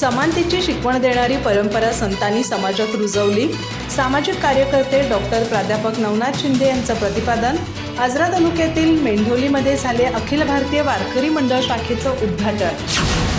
समानतेची शिकवण देणारी परंपरा संतांनी समाजात रुजवली. सामाजिक कार्यकर्ते डॉक्टर प्राध्यापक नवनाथ शिंदे यांचं प्रतिपादन आजरा तालुक्यातील मेंढोलीमध्ये झाले अखिल भारतीय वारकरी मंडळ शाखेचं उद्घाटन.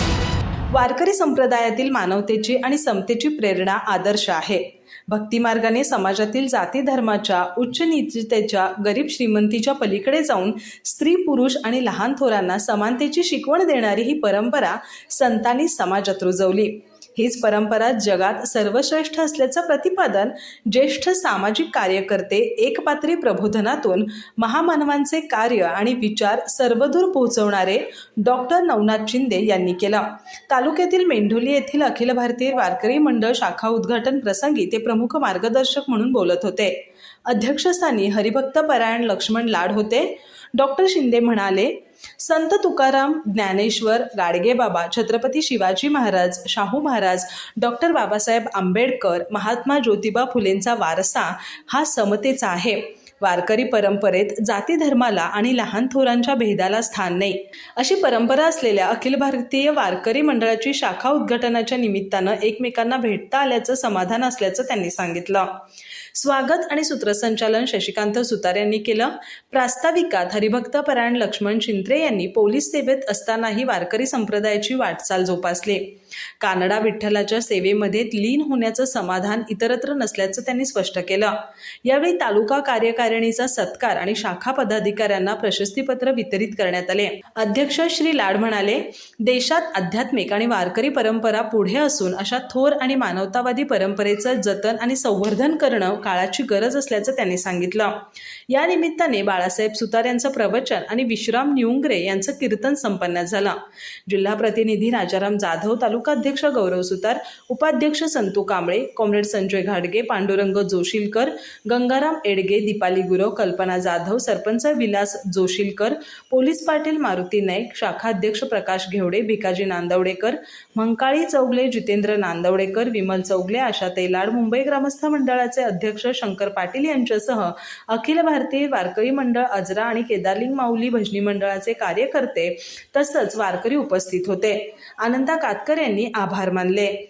वारकरी संप्रदायातील मानवतेची आणि समतेची प्रेरणा आदर्श आहे. भक्तिमार्गाने समाजातील जाती धर्माच्या उच्च नीचतेच्या गरीब श्रीमंतीच्या पलीकडे जाऊन स्त्री पुरुष आणि लहान थोरांना समानतेची शिकवण देणारी ही परंपरा संतांनी समाजात रुजवली. हीच परंपरा जगात सर्वश्रेष्ठ असल्याचं प्रतिपादन ज्येष्ठ सामाजिक कार्यकर्ते एकपात्री प्रबोधनातून महामानवांचे कार्य आणि विचार सर्वदूर पोहोचवणारे डॉक्टर नवनाथ शिंदे यांनी केलं. तालुक्यातील मेंढोली येथील अखिल भारतीय वारकरी मंडळ शाखा उद्घाटन प्रसंगी ते प्रमुख मार्गदर्शक म्हणून बोलत होते. अध्यक्षस्थानी हरिभक्त परायण लक्ष्मण लाड होते. डॉक्टर शिंदे म्हणाले संत तुकाराम ज्ञानेश्वर गाडगेबाबा छत्रपती शिवाजी महाराज शाहू महाराज डॉक्टर बाबासाहेब आंबेडकर महात्मा ज्योतिबा फुलेंचा वारसा हा समतेचा आहे. वारकरी परंपरेत जाती धर्माला आणि लहान थोरांच्या भेदाला स्थान नाही. अशी परंपरा असलेल्या अखिल भारतीय वारकरी मंडळाची शाखा उद्घाटनाच्या निमित्तानं एकमेकांना भेटता आल्याचं समाधान असल्याचं त्यांनी सांगितलं. स्वागत आणि सूत्रसंचालन शशिकांत सुतार यांनी केलं. प्रास्ताविकात हरिभक्त परायण लक्ष्मण शिंत्रे यांनी पोलीस सेवेत असतानाही वारकरी संप्रदायाची वाटचाल जोपासली. कानडा विठ्ठलाच्या सेवेमध्ये लीन होण्याचं समाधान इतरत्र नसल्याचं त्यांनी स्पष्ट केलं. यावेळी तालुका कार्यकारी कार्यकारिणीचा सत्कार आणि शाखा पदाधिकाऱ्यांना प्रशस्तीपत्र वितरित करण्यात आले. अध्यक्ष श्री लाड म्हणाले देशात आध्यात्मिक आणि वारकरी परंपरा पुढे असून अशा थोर आणि मानवतावादी परंपरेचं जतन आणि संवर्धन करणं काळाची गरज असल्याचं त्यांनी सांगितलं. या निमित्ताने बाळासाहेब सुतार यांचं प्रवचन आणि विश्राम नियुंगरे यांचं कीर्तन संपन्न झालं. जिल्हा प्रतिनिधी राजाराम जाधव तालुका अध्यक्ष गौरव सुतार उपाध्यक्ष संतू कांबळे कॉम्रेड संजय घाडगे पांडुरंग जोशीलकर गंगाराम एडगे दीपाली गुरव कल्पना जाधव सरपंच विलास जोशीलकर पोलीस पाटील मारुती नाईक शाखाध्यक्ष प्रकाश घेवडे भिकाजी नांदवडेकर मंकाळी चौगले जितेंद्र नांदवडेकर विमल चौगले आशा तेलाड मुंबई ग्रामस्थ मंडळाचे अध्यक्ष शंकर पाटील यांच्यासह अखिल भारतीय वारकरी मंडळ अजरा आणि केदारलिंग माऊली भजनी मंडळाचे कार्यकर्ते तसंच वारकरी उपस्थित होते. आनंदा कातकर यांनी आभार मानले.